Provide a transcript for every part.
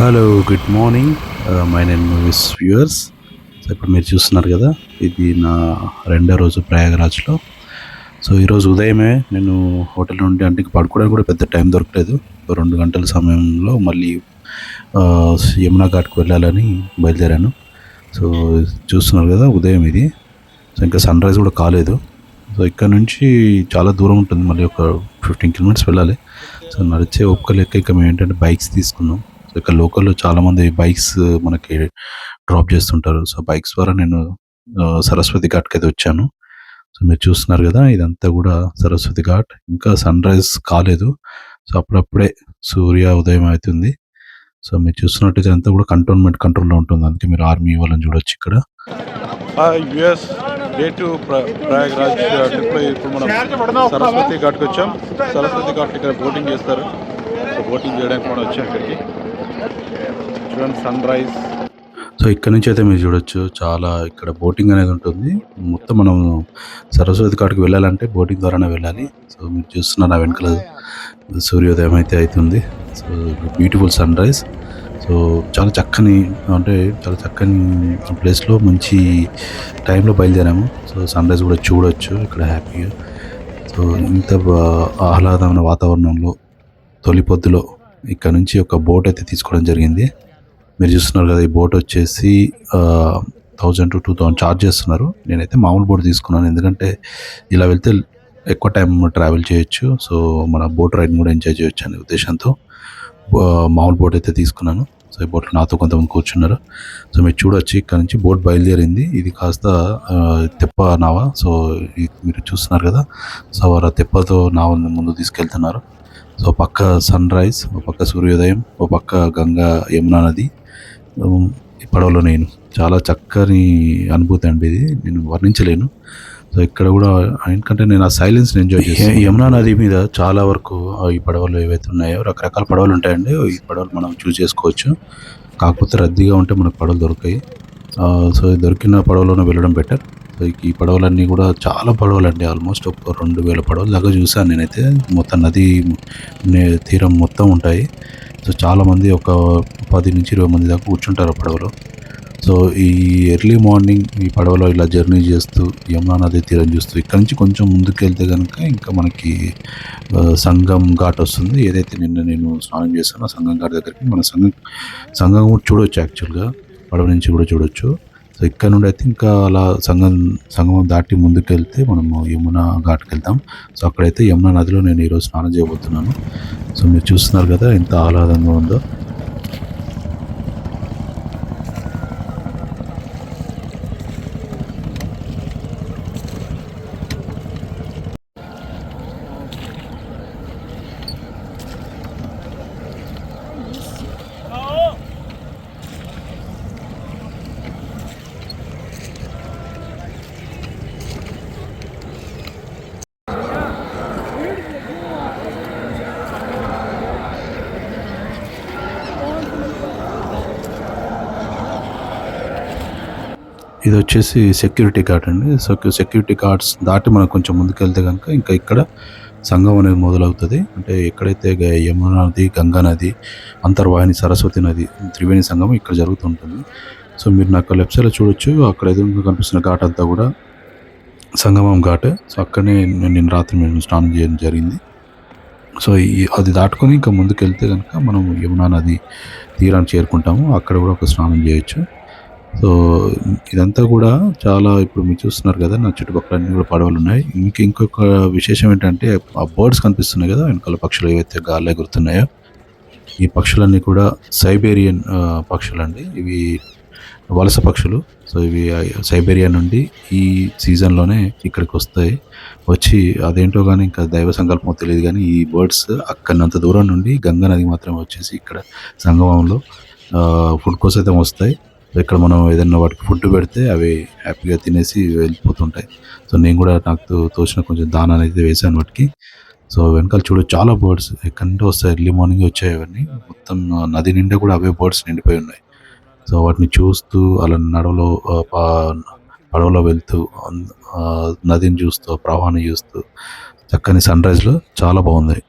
Hello good morning my name movies viewers so ఇప్పుడు మీరు చూస్తున్నారు కదా ఇది నా రెండో రోజు ప్రయాగరాజ్లో. సో ఈరోజు ఉదయమే నేను హోటల్ నుండి అంటే పడుకోవడానికి కూడా పెద్ద టైం దొరకలేదు. రెండు గంటల సమయంలో మళ్ళీ యమునా ఘాట్కి వెళ్ళాలని బయలుదేరాను. సో చూస్తున్నారు కదా ఉదయం ఇది. సో ఇంకా సన్ రైజ్ కూడా కాలేదు. సో ఇక్కడ నుంచి చాలా దూరం ఉంటుంది. మళ్ళీ ఒక ఫిఫ్టీన్ కిలోమీటర్స్ వెళ్ళాలి. సో నడిచే ఒక్క లెక్క ఇక మేము ఏంటంటే బైక్స్ తీసుకున్నాం. సో ఇక్కడ లోకల్లో చాలామంది బైక్స్ మనకి డ్రాప్ చేస్తుంటారు. సో బైక్స్ ద్వారా నేను సరస్వతి ఘాట్కి అయితే వచ్చాను. సో మీరు చూస్తున్నారు కదా ఇదంతా కూడా సరస్వతి ఘాట్. ఇంకా సన్ రైజ్ కాలేదు. సో అప్పుడప్పుడే సూర్య ఉదయం అవుతుంది. సో మీరు చూస్తున్నట్టు ఇదంతా కూడా కంటోన్మెంట్ కంట్రోల్లో ఉంటుంది. అందుకే మీరు ఆర్మీ వాళ్ళని చూడొచ్చు ఇక్కడ. యుఎస్ డే టు ప్రయాగ్రాజ్ ట్రిప్లో ఇప్పుడు మనం సరస్వతి ఘాట్కి వచ్చాం. సరస్వతి ఘాట్ ఇక్కడ బోటింగ్ చేస్తారు. సో బోటింగ్ చేయడానికి మనం వచ్చాం ఇక్కడికి. చూడండి సన్ రైజ్ సో ఇక్కడ నుంచి అయితే మీరు చూడొచ్చు చాలా ఇక్కడ బోటింగ్ అనేది ఉంటుంది. మొత్తం మనం సరస్వతి ఘాట్కి వెళ్ళాలంటే బోటింగ్ ద్వారానే వెళ్ళాలి. సో మీరు చూస్తున్నారు నా వెనకాల సూర్యోదయం అయితే అవుతుంది. So beautiful sunrise. సో చాలా చక్కని అంటే చాలా చక్కని ప్లేస్లో మంచి టైంలో బయలుదేరాము. సో సన్ రైజ్ కూడా చూడొచ్చు ఇక్కడ హ్యాపీగా. సో ఇంత ఆహ్లాదమైన వాతావరణంలో తొలి పొద్దులో ఇక్కడ నుంచి ఒక బోట్ అయితే తీసుకోవడం జరిగింది. మీరు చూస్తున్నారు కదా ఈ బోట్ వచ్చేసి thousand to two thousand charge చేస్తున్నారు. నేనైతే మామూలు బోట్ తీసుకున్నాను. ఎందుకంటే ఇలా వెళ్తే ఎక్కువ టైం ట్రావెల్ చేయొచ్చు. సో మన బోట్ రైడ్ కూడా ఎంజాయ్ చేయొచ్చు అనే ఉద్దేశంతో మామూలు బోట్ అయితే తీసుకున్నాను. సో ఈ బోట్లో నాతో కొంతమంది కూర్చున్నారు. సో మీరు చూడొచ్చు ఇక్కడ నుంచి బోట్ బయలుదేరింది. ఇది కాస్త తెప్ప నావ. సో ఇది మీరు చూస్తున్నారు కదా సో వారు ఆ తెప్పతో నావని ముందు తీసుకెళ్తున్నారు. సో పక్క సన్ రైజ్ ఒక పక్క సూర్యోదయం ఒక పక్క గంగా యమునా నది పడవలో నేను చాలా చక్కని అనుభూతి అండి ఇది. నేను వర్ణించలేను. సో ఇక్కడ కూడా ఎందుకంటే నేను ఆ సైలెన్స్ ఎంజాయ్ చేస్తాను యమునా నది మీద చాలా వరకు ఈ పడవలు ఏవైతే ఉన్నాయో రకరకాల పడవలు ఉంటాయండి. ఈ పడవలు మనం చూస్ చేసుకోవచ్చు. కాకపోతే రద్దీగా ఉంటే మనకు పడవలు దొరికాయి సో దొరికిన పడవలోనే వెళ్ళడం బెటర్ సో ఈ పడవలన్నీ కూడా చాలా పడవలు అండి ఆల్మోస్ట్ ఒక రెండు వేల పడవల దాకా చూసాను నేనైతే. మొత్తం నది తీరం మొత్తం ఉంటాయి. సో చాలామంది ఒక పది నుంచి ఇరవై మంది దాకా కూర్చుంటారు ఆ పడవలో. సో ఈ ఎర్లీ మార్నింగ్ ఈ పడవలో ఇలా జర్నీ చేస్తూ యమునా నది తీరం చూస్తూ ఇక్కడ నుంచి కొంచెం ముందుకెళ్తే కనుక ఇంకా మనకి సంఘం సంగం ఘాట్ వస్తుంది. ఏదైతే నిన్న నేను స్నానం చేశానో ఆ సంగం ఘాట్ దగ్గరికి మన సంగం సంగం కూడా చూడొచ్చు యాక్చువల్గా పడవ నుంచి కూడా చూడొచ్చు. సో ఇక్కడ నుండి అయితే ఇంకా అలా సంగం సంగమం దాటి ముందుకు వెళ్తే మనము యమునా ఘాట్కి వెళ్తాం సో అక్కడైతే యమునా నదిలో నేను ఈరోజు స్నానం చేయబోతున్నాను. సో మీరు చూస్తున్నారు కదా ఎంత ఆహ్లాదంగా ఉందో. ఇది వచ్చేసి సెక్యూరిటీ గార్డ్ అండి. సో సెక్యూరిటీ గార్డ్స్ దాటి మనం కొంచెం ముందుకెళ్తే కనుక ఇంకా ఇక్కడ సంఘం అనేది మొదలవుతుంది. అంటే ఎక్కడైతే యమునా నది గంగా నది అంతర్వాహిని సరస్వతి నది త్రివేణి సంగమం ఇక్కడ జరుగుతుంటుంది. సో మీరు నాకు లెఫ్ట్ సైడ్లో చూడొచ్చు. అక్కడ ఎదురుగా కనిపిస్తున్న ఘాట్ అంతా కూడా సంగమం ఘాట్. సో అక్కడనే నేను నిన్న రాత్రి మేము స్నానం చేయడం జరిగింది. సో ఈ అది దాటుకొని ఇంకా ముందుకు వెళ్తే కనుక మనం యమునా నది తీరాన్ని చేరుకుంటాము. అక్కడ కూడా ఒక స్నానం చేయొచ్చు. సో ఇదంతా కూడా చాలా ఇప్పుడు మీరు చూస్తున్నారు కదా నా చుట్టుపక్కల అన్ని కూడా పడవలు ఉన్నాయి. ఇంక ఇంకొక విశేషం ఏంటంటే ఆ బర్డ్స్ కనిపిస్తున్నాయి కదా వెనకాల పక్షులు ఏవైతే గాల్లో ఎగురుతున్నాయో ఈ పక్షులన్నీ కూడా సైబేరియన్ పక్షులు అండి ఇవి వలస పక్షులు. సో ఇవి సైబేరియా నుండి ఈ సీజన్లోనే ఇక్కడికి వస్తాయి. వచ్చి అదేంటో కానీ ఇంకా దైవ సంకల్పం తెలియదు కానీ ఈ బర్డ్స్ అక్కడినంత దూరం నుండి గంగా నది మాత్రమే వచ్చేసి ఇక్కడ సంగమంలో ఫుడ్ కోసం అయితే వస్తాయి. ఇక్కడ మనం ఏదైనా వాటికి ఫుడ్ పెడితే అవి హ్యాపీగా తినేసి వెళ్ళిపోతుంటాయి. సో నేను కూడా నాకు తోచిన కొంచెం దానా అనేది వేసాను వాటికి. సో వెనకాల చూడు చాలా బర్డ్స్. ఎక్కడంటే వస్తాయి ఎర్లీ మార్నింగ్ వచ్చాయి అవన్నీ. మొత్తం నది నిండా కూడా అవే బర్డ్స్ నిండిపోయి ఉన్నాయి. సో వాటిని చూస్తూ అలా నడవలో పా- పడవలో వెళ్తూ నదిని చూస్తూ ప్రవాహాన్ని చూస్తూ చక్కని సన్ రైజ్లో చాలా బాగుంది.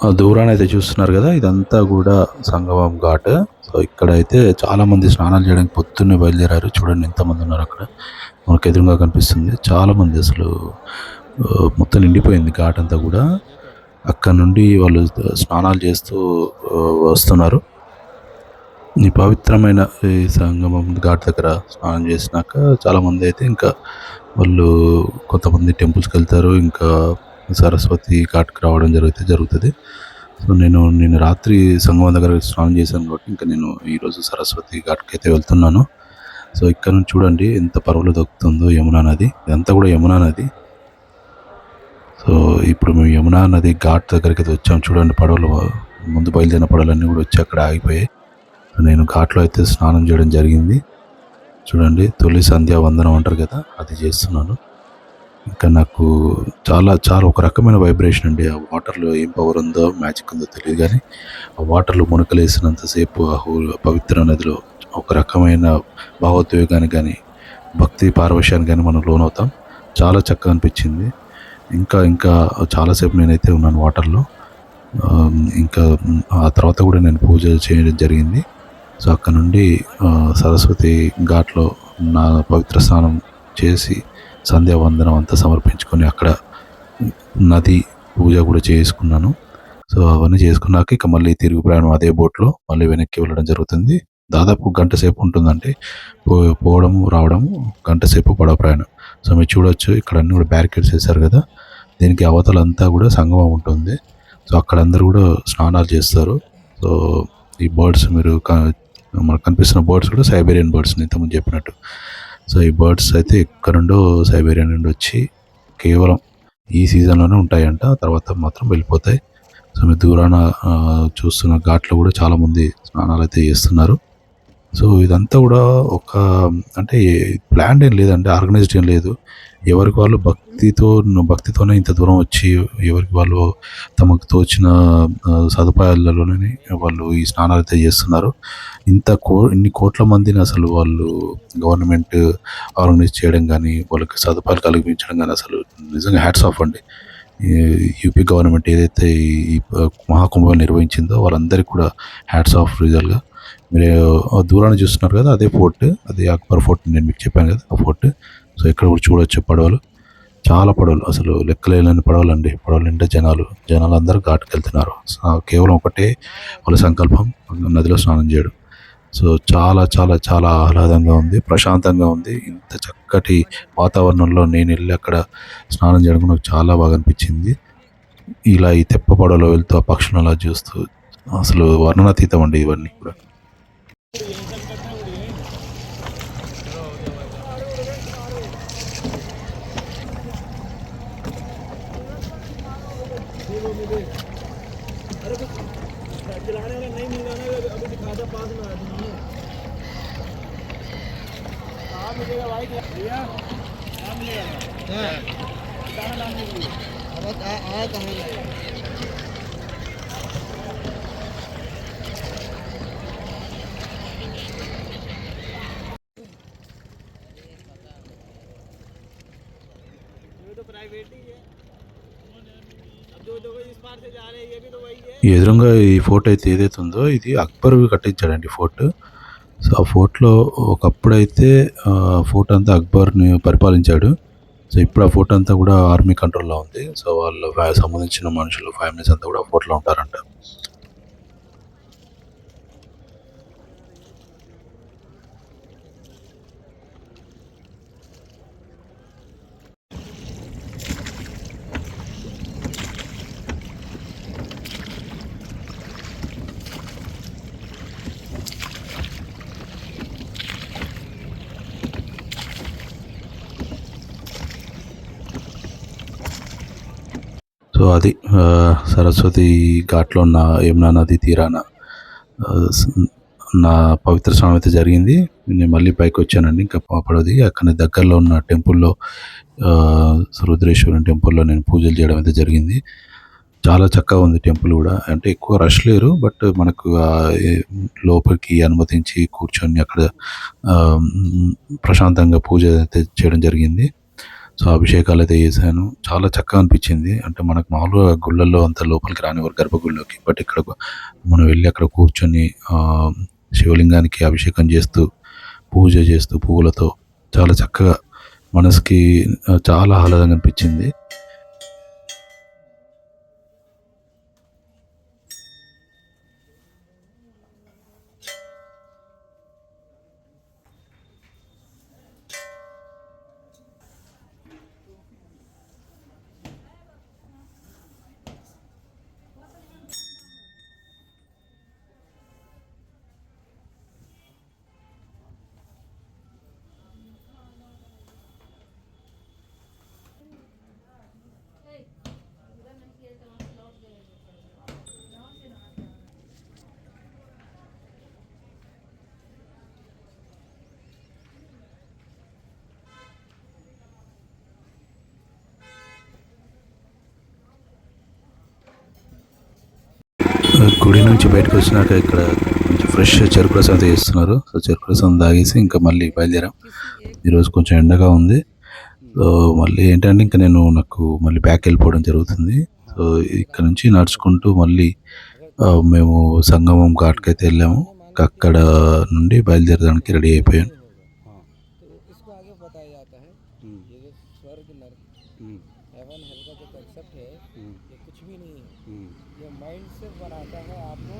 సో దూరాన్ని అయితే చూస్తున్నారు కదా ఇదంతా కూడా సంగమం ఘాట్. సో ఇక్కడైతే చాలామంది స్నానాలు చేయడానికి పొద్దున్నే బయలుదేరారు. చూడండి ఎంతమంది ఉన్నారు అక్కడ. మనకు ఎదురుగా కనిపిస్తుంది. చాలామంది అసలు మొత్తం నిండిపోయింది ఘాట్ అంతా కూడా. అక్కడ నుండి వాళ్ళు స్నానాలు చేస్తూ వస్తున్నారు. ఈ పవిత్రమైన ఈ సంగమం ఘాట్ దగ్గర స్నానం చేసినాక చాలామంది అయితే ఇంకా వాళ్ళు కొంతమంది టెంపుల్స్కి వెళ్తారు. ఇంకా సరస్వతి ఘాట్కి రావడం జరిగితే జరుగుతుంది. సో నేను నేను రాత్రి సంగమం దగ్గర స్నానం చేశాను కాబట్టి ఇంకా నేను ఈరోజు సరస్వతి ఘాట్కి అయితే వెళ్తున్నాను. సో ఇక్కడ నుంచి చూడండి ఎంత పరువులు దొక్కుతుందో యమునా నది. ఇదంతా కూడా యమునా నది. సో ఇప్పుడు మేము యమునా నది ఘాట్ దగ్గరికి అయితే వచ్చాము చూడండి పడవలు ముందు బయలుదేరిన పడవలన్నీ కూడా వచ్చి అక్కడ ఆగిపోయాయి. నేను ఘాట్లో అయితే స్నానం చేయడం జరిగింది. చూడండి తొలి సంధ్యా వందనం అంటారు కదా అది చేస్తున్నాను. ఇంకా నాకు చాలా చాలా ఒక రకమైన వైబ్రేషన్ అండి. ఆ వాటర్లో ఏం పవర్ ఉందో మ్యాజిక్ ఉందో తెలియదు కానీ ఆ వాటర్లో మునకలేసినంతసేపు ఆ హో- పవిత్ర నదిలో ఒక రకమైన భావోద్వేగానికి కానీ భక్తి పారవశ్యానికి కానీ మనం లోనవుతాం. చాలా చక్కగా అనిపించింది. ఇంకా ఇంకా చాలాసేపు నేనైతే ఉన్నాను వాటర్లో ఇంకా ఆ తర్వాత కూడా నేను పూజ చేయడం జరిగింది. సో అక్కడ నుండి సరస్వతి ఘాట్లో నా పవిత్ర స్నానం చేసి సంధ్యావందనం అంతా సమర్పించుకొని అక్కడ నది పూజ కూడా చేసుకున్నాను. సో అవన్నీ చేసుకున్నాక ఇక మళ్ళీ తిరుగు ప్రయాణం అదే బోట్లో మళ్ళీ వెనక్కి వెళ్ళడం జరుగుతుంది. దాదాపు గంట సేపు ఉంటుందండి. పో పోవడము రావడము గంట సేపు పడవ ప్రయాణం. సో మీరు చూడొచ్చు ఇక్కడ అన్ని కూడా బ్యారికేడ్స్ వేశారు కదా. దీనికి అవతలంతా కూడా సంగమం ఉంటుంది. సో అక్కడ అందరూ కూడా స్నానాలు చేస్తారు. సో ఈ బర్డ్స్ మీరు మనకు కనిపిస్తున్న బర్డ్స్ కూడా సైబేరియన్ బర్డ్స్ ఇంతకుముందు చెప్పినట్టు. సో ఈ బర్డ్స్ అయితే ఎక్కడ నుండో సైబేరియా నుండి వచ్చి కేవలం ఈ సీజన్లోనే ఉంటాయంట. తర్వాత మాత్రం వెళ్ళిపోతాయి. సో మీరు దూరాన చూస్తున్న ఘాట్లో కూడా చాలామంది స్నానాలు అయితే చేస్తున్నారు. సో ఇదంతా కూడా ఒక అంటే ప్లాన్ ఏం లేదంటే ఆర్గనైజ్డ్ ఏం లేదు. ఎవరికి వాళ్ళు భక్తితో భక్తితోనే ఇంత దూరం వచ్చి ఎవరికి వాళ్ళు తమకు తోచిన సదుపాయాలలోనే వాళ్ళు ఈ స్నానాలు అయితే చేస్తున్నారు. ఇంత కో ఇన్ని కోట్ల మందిని అసలు వాళ్ళు గవర్నమెంట్ ఆర్గనైజ్ చేయడం కానీ వాళ్ళకి సదుపాయాలు కల్పించడం కానీ అసలు నిజంగా హ్యాట్స్ ఆఫ్ అండి. యూపీ గవర్నమెంట్ ఏదైతే ఈ మహాకుంభం నిర్వహించిందో వాళ్ళందరికీ కూడా హ్యాట్స్ ఆఫ్ రిజల్ట్గా మీరు దూరాన్ని చూస్తున్నారు కదా అదే ఫోర్ట్. అది అక్బర్ ఫోర్ట్ నేను మీకు చెప్పాను కదా ఆ ఫోర్ట్. సో ఇక్కడ కూడా చూడొచ్చు పడవలు. చాలా పడవలు. అసలు లెక్కలేని పడవలు అండి పడవలు నిండా జనాలు జనాలు అందరూ ఘాట్కి వెళ్తున్నారు కేవలం ఒకటే వాళ్ళ సంకల్పం నదిలో స్నానం చేయడం. సో చాలా చాలా చాలా ఆహ్లాదంగా ఉంది ప్రశాంతంగా ఉంది. ఇంత చక్కటి వాతావరణంలో నేను వెళ్ళి అక్కడ స్నానం చేయడం నాకు చాలా బాగా అనిపించింది. ఇలా ఈ తెప్ప పడవలో వెళ్తూ ఆ పక్షులను అలా చూస్తూ అసలు వర్ణనాతీతం అండి ఇవన్నీ కూడా. अरे कुछ चलाने वाला नहीं मिल रहा अभी दिखा था पास में कहाँ मिलेगा भाई भैया कहाँ मिलेगा कहाँ कहाँ ఎదురుగా ఈ ఫోర్ట్ అయితే ఏదైతే ఉందో ఇది అక్బర్ కట్టించాడండి ఫోర్ట్. సో ఆ ఫోర్ట్లో ఒకప్పుడైతే ఫోర్ట్ అంతా అక్బర్ని పరిపాలించాడు. సో ఇప్పుడు ఆ ఫోర్ట్ అంతా కూడా ఆర్మీ కంట్రోల్లో ఉంది. సో వాళ్ళ సంబంధించిన మనుషులు ఫ్యామిలీస్ అంతా కూడా ఫోర్ట్లో ఉంటారంట. సో అది సరస్వతి ఘాట్లో ఉన్న యమునా నది తీరాన నా పవిత్ర స్నానం అయితే జరిగింది. నేను మళ్ళీ పైకి వచ్చానండి ఇంకా పడవది అక్కడ దగ్గరలో ఉన్న టెంపుల్లో ఆ, రుద్రేశ్వరం టెంపుల్లో నేను పూజలు చేయడం అయితే జరిగింది. చాలా చక్కగా ఉంది టెంపుల్ కూడా. అంటే ఎక్కువ రష్ లేరు బట్ మనకు లోపలికి అనుమతించి కూర్చొని అక్కడ ప్రశాంతంగా పూజ అయితే చేయడం జరిగింది. సో అభిషేకాలు అయితే చేశాను. చాలా చక్కగా అనిపించింది. అంటే మనకు మామూలుగా గుళ్ళల్లో అంత లోపలికి రానివారు గర్భగుళ్ళలోకి బట్ ఇక్కడ మనం వెళ్ళి అక్కడ కూర్చొని శివలింగానికి అభిషేకం చేస్తూ పూజ చేస్తూ పువ్వులతో చాలా చక్కగా మనసుకి చాలా ఆహ్లాదంగా అనిపించింది. గుడి నుంచి బయటకు వచ్చినాక ఇక్కడ కొంచెం ఫ్రెష్ చెరుకు ప్రసాదం చేస్తున్నారు. సో చెరుకు ప్రసాదం తాగేసి ఇంకా మళ్ళీ బయలుదేరాం. ఈరోజు కొంచెం ఎండగా ఉంది. సో మళ్ళీ ఏంటంటే ఇంకా నేను నాకు మళ్ళీ బ్యాక్ వెళ్ళిపోవడం జరుగుతుంది. సో ఇక్కడ నుంచి నడుచుకుంటూ మళ్ళీ మేము సంగమం ఘాట్కి అయితే వెళ్ళాము అక్కడ నుండి బయలుదేరడానికి రెడీ అయిపోయాను. बताया जाता है ये जो स्वर्ग नर्क हेवन हेल का जो कंसेप्ट है ये कुछ भी नहीं है ये माइंड से बनाता है आपको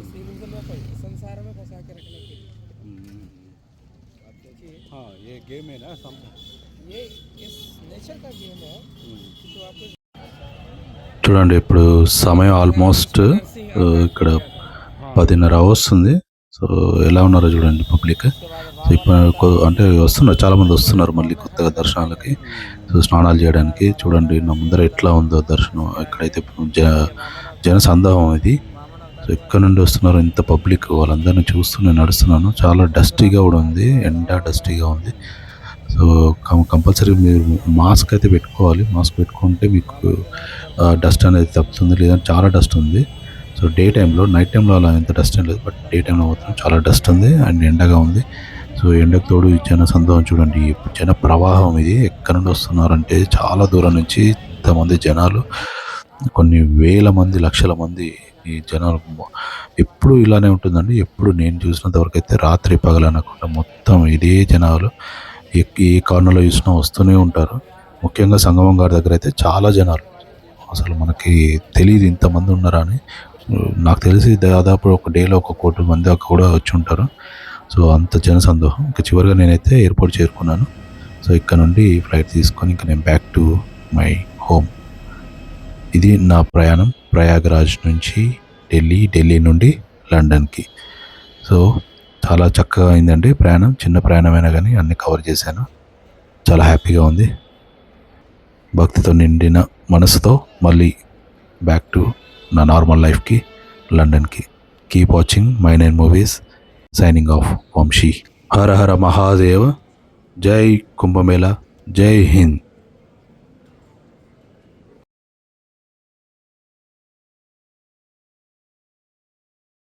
इस इल्यूजन में फंस- संसार में फंसा के रखने के लिए आप देखिए हाँ ये गेम है ना समझा ये इस नेचर का गेम है कि जो आपको చూడండి ఇప్పుడు సమయం ఆల్మోస్ట్ ఆ, ఇక్కడ పదిన్నర వస్తుంది సో ఎలా ఉన్నారో చూడండి పబ్లిక్. సో ఇప్పుడు అంటే వస్తున్నారు చాలామంది వస్తున్నారు మళ్ళీ కొత్తగా దర్శనాలకి. సో స్నానాలు చేయడానికి చూడండి నా ముందర ఎట్లా ఉందో దర్శనం. ఇక్కడైతే జ జన సందోహం ఇది. సో ఎక్కడ నుండి వస్తున్నారు ఇంత పబ్లిక్? వాళ్ళందరినీ చూస్తూ నేను నడుస్తున్నాను. చాలా డస్టీగా కూడా ఉంది ఎండ డస్టీగా ఉంది. సో కం కంపల్సరీ మీరు మాస్క్ అయితే పెట్టుకోవాలి. మాస్క్ పెట్టుకుంటే మీకు డస్ట్ అనేది తప్పుతుంది. లేదంటే చాలా డస్ట్ ఉంది. సో డే టైంలో నైట్ టైంలో అలా ఎంత డస్ట్ ఏం లేదు. బట్ డే టైంలో మాత్రం చాలా డస్ట్ ఉంది అండ్ ఎండగా ఉంది. సో ఎండకు తోడు ఈ జన సందోహం చూడండి. జన ప్రవాహం ఇది. ఎక్కడి నుండి వస్తున్నారంటే చాలా దూరం నుంచి ఇంతమంది జనాలు కొన్ని వేల మంది లక్షల మంది ఈ జనాలు ఎప్పుడు ఇలానే ఉంటుందండి. ఎప్పుడు నేను చూసినంత వరకు అయితే రాత్రి పగలనకుండా మొత్తం ఇదే జనాలు ఏ ఏ కార్నర్లో చూసినా వస్తూనే ఉంటారు. ముఖ్యంగా సంగమం గారి దగ్గర అయితే చాలా జనాలు. అసలు మనకి తెలియదు ఇంతమంది ఉన్నారా అని. నాకు తెలిసి దాదాపు ఒక డేలో ఒక కోటి మంది కూడా వచ్చి ఉంటారు. సో అంత జన సందోహం ఇంకా చివరిగా నేనైతే ఎయిర్పోర్ట్ చేరుకున్నాను. సో ఇక్కడ నుండి ఫ్లైట్ తీసుకొని ఇంకా నేను బ్యాక్ టు మై హోమ్ ఇది నా ప్రయాణం. ప్రయాగరాజ్ నుంచి ఢిల్లీ ఢిల్లీ నుండి లండన్కి. సో చాలా చక్కగా అయిందండి ప్రయాణం. చిన్న ప్రయాణమైనా కానీ అన్ని కవర్ చేశాను. చాలా హ్యాపీగా ఉంది. భక్తితో నిండిన మనసుతో మళ్ళీ బ్యాక్ టు నా నార్మల్ లైఫ్కి లండన్కి. Keep watching my nine movies. Signing off Vamshi. Hara Hara Mahadeva. జై కుంభమేళ. జై హింద్.